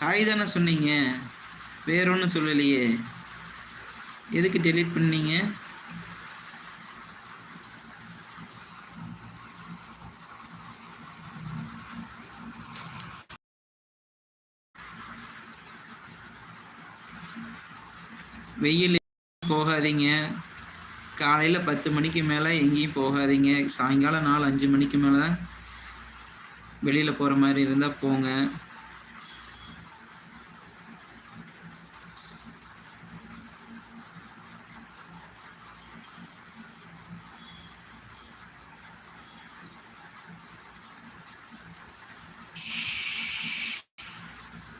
Hi தானே சொன்னீங்க. வேற ஒன்றும் சொல்லலையே. எதுக்கு டெலீட் பண்ணீங்க? வெயில் போகாதீங்க. காலையில் பத்து மணிக்கு மேலே எங்கேயும் போகாதீங்க. சாயங்காலம் நாலு அஞ்சு மணிக்கு மேலே வெளியில் போகிற மாதிரி இருந்தால் போங்க.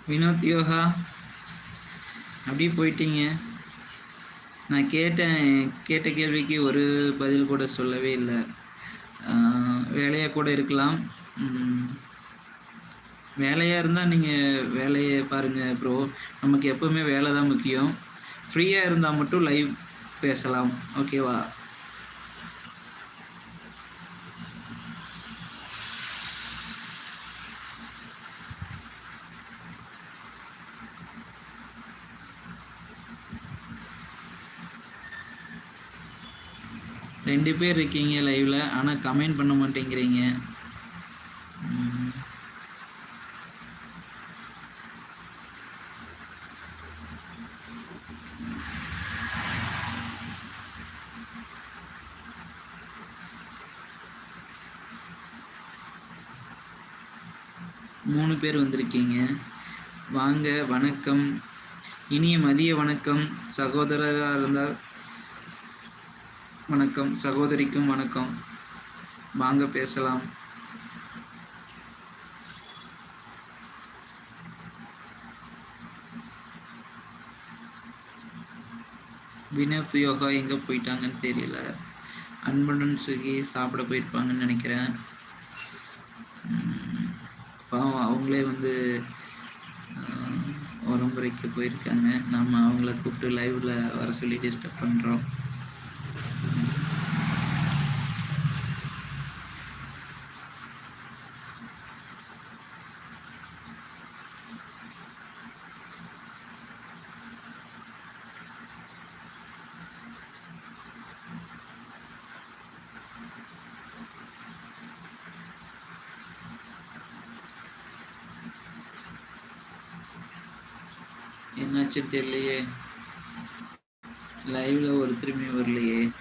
வினோத் யோகா. அப்படியே போயிட்டீங்க. நான் கேட்டேன் கேட்ட கேள்விக்கு ஒரு பதில் கூட சொல்லவே இல்லை. வேலையாக கூட இருக்கலாம். வேலையாக இருந்தால் நீங்கள் வேலையை பாருங்கள் ப்ரோ நமக்கு எப்போவுமே வேலை தான் முக்கியம். ஃப்ரீயாக இருந்தால் மட்டும் லைவ் பேசலாம். ஓகேவா ரெண்டு பேர் இருக்கீங்க லைவில் ஆனால் கமெண்ட் பண்ண மாட்டேங்கிறீங்க. மூணு பேர் வந்திருக்கீங்க. வாங்க வணக்கம். இனிய மதிய வணக்கம். சகோதரராக இருந்தால் வணக்கம். சகோதரிக்கும் வணக்கம். வாங்க பேசலாம். வினோத் யோகா எங்கே போயிட்டாங்கன்னு தெரியல. அன்புடன் சுகி சாப்பிட போயிருப்பாங்கன்னு நினைக்கிறேன். பாவம் அவங்களே வந்து ஆஹ், போயிருக்காங்க. நம்ம அவங்கள கூப்பிட்டு லைவில் வர சொல்லி டிஸ்டர்ப் பண்ணுறோம் என்னாச்சு தெரியலையே. லைவ்ல ஒருத்தருமே வரலையே.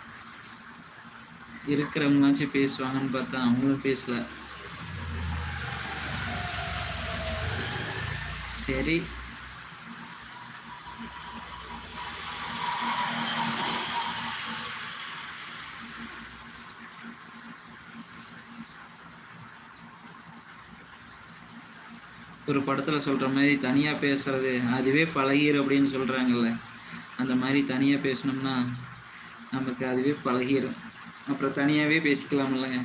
இருக்கிறவங்களாச்சும் பேசுவாங்கன்னு பார்த்தா அவங்களும் பேசல. சரி. ஒரு படத்தில் சொல்கிற மாதிரி தனியாக பேசுகிறது அதுவே பழகிரு அப்படின்னு சொல்கிறாங்கல்ல அந்த மாதிரி தனியாக பேசணும்னா நமக்கு அதுவே பழகிரும். அப்புறம் தனியாகவே பேசிக்கலாம் இல்லைங்க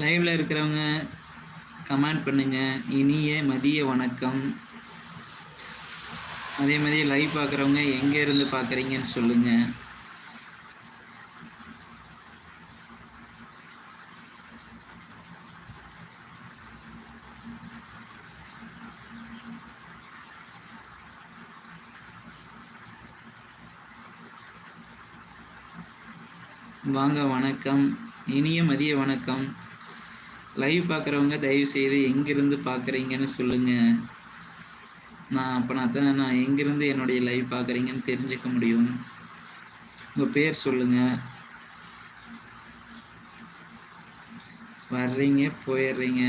லைவ்ல இருக்கிறவங்க கமெண்ட் பண்ணுங்க. இனிய மதிய வணக்கம். அதே மாதிரி லைவ் பார்க்குறவங்க எங்க இருந்து பார்க்குறீங்கன்னு சொல்லுங்க. வாங்க வணக்கம். இனிய மதிய வணக்கம். லைவ் பார்க்குறவங்க தயவு செய்து எங்கிருந்து பார்க்குறீங்கன்னு சொல்லுங்கள் நான் அப்போ நான் தான் நான் எங்கிருந்து என்னுடைய லைவ் பார்க்குறீங்கன்னு தெரிஞ்சுக்க முடியும். உங்கள் பேர் சொல்லுங்கள் வர்றீங்க போயிடுறீங்க.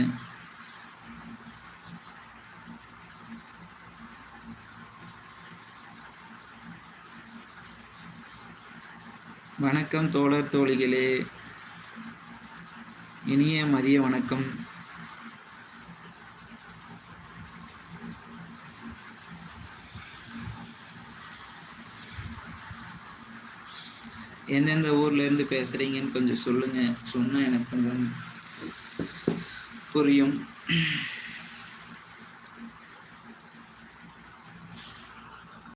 வணக்கம் தோழர் தோழிகளே. இனிய மதிய வணக்கம். எந்தெந்த ஊர்ல இருந்து பேசுறீங்கன்னு கொஞ்சம் சொல்லுங்க. சொன்னா எனக்கு கொஞ்சம் புரியும்.